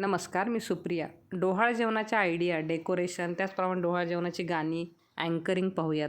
नमस्कार मी सुप्रिया. डोहाळ जेवणाच्या idea decoration त्याचप्रमाणे डोहाळ जेवणाची गाणी अँकरिंग पाहूयात.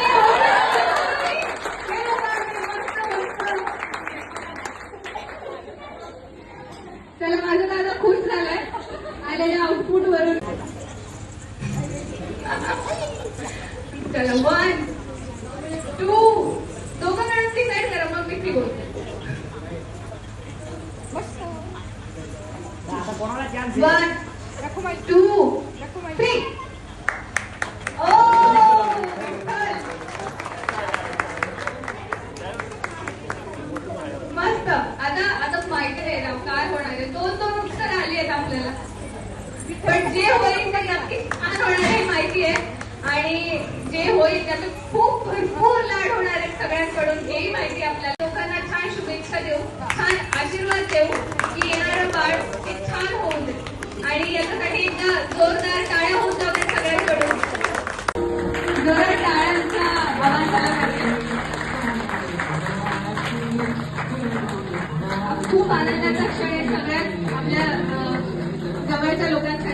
आलेल्या आउटपुट वरून. चला वन टू दोघं मिळून डिसाईड करा मग मी ती बोलते वन टू थ्री ओ मस्त. आता आता माहिती आहे ना काय होणार आहे. दोन दोन उत्तर आली आहेत आपल्याला. पण जे होईल ते नक्की छान होणार आहे माहिती आहे आणि जे होईल त्याचं खूप भरपूर लाड होणार आहे सगळ्यांकडून. हेही माहिती आहे आपल्याला. लोकांना छान शुभेच्छा देऊ छान आशीर्वाद देऊ की येणारं बाळ हे छान होऊन दे आणि याच्यासाठी एकदा जोरदार टाळ्या होऊन जाऊ दे सगळ्यांकडून. जोरात टाळ्यांचा आवाज झाला खूप आनंदाचा क्षण आहे सगळ्यात. आपल्या जवळच्या लोकांना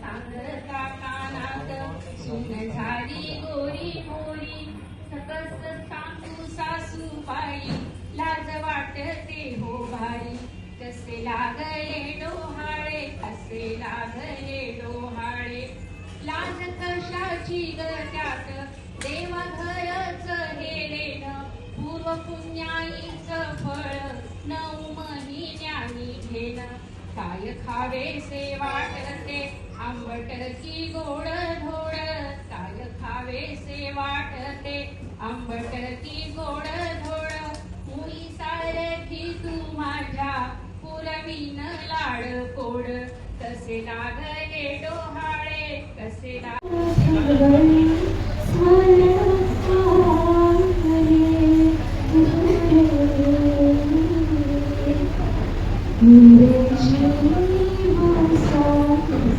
सांगता कानात सुन झाली गोरी मोरी सकस सांगू सासू बाई लाज वाटते हो कसे लागले डोहाळे कसे लागले डोहाळे लाज कशाची ग त्यात पूर्व पुण्याईचं फळ नऊ महिन्यानी घेणं काय खावेसे वाटते आंबट की गोड धोड काय खावेसे वाटते आंबट की गोड धोड मुली सारखी तू माझ्या पुरवीन लाड कोड कसे लागले डोहाळे कसे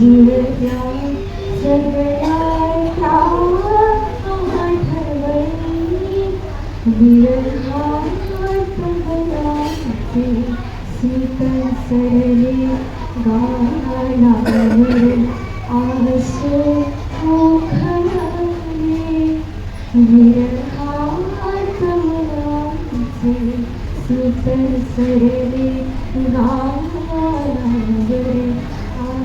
dưới nhau trên đời ai tháo không ai thể lấy vì không có nói gì si tan sẽ đi có ai là người ai là không khả năng vì đời không có nói gì si tan sẽ đi có ai là người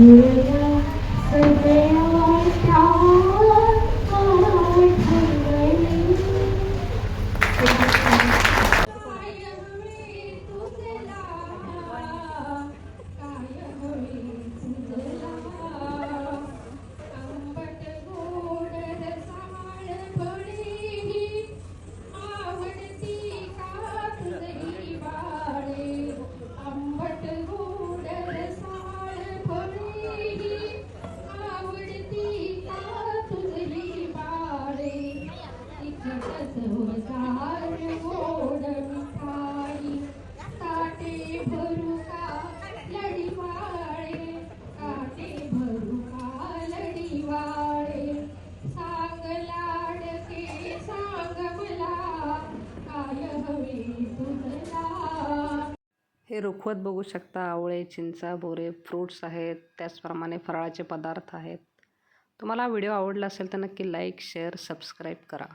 Mm-hmm. तुम्ही रुखवत बघू शकता. आवळे चिंचा बोरे fruits आहेत. त्याचप्रमाणे फराळाचे पदार्थ आहेत. तुम्हाला व्हिडिओ आवडला असेल तर नक्की लाईक शेअर सबस्क्राईब करा.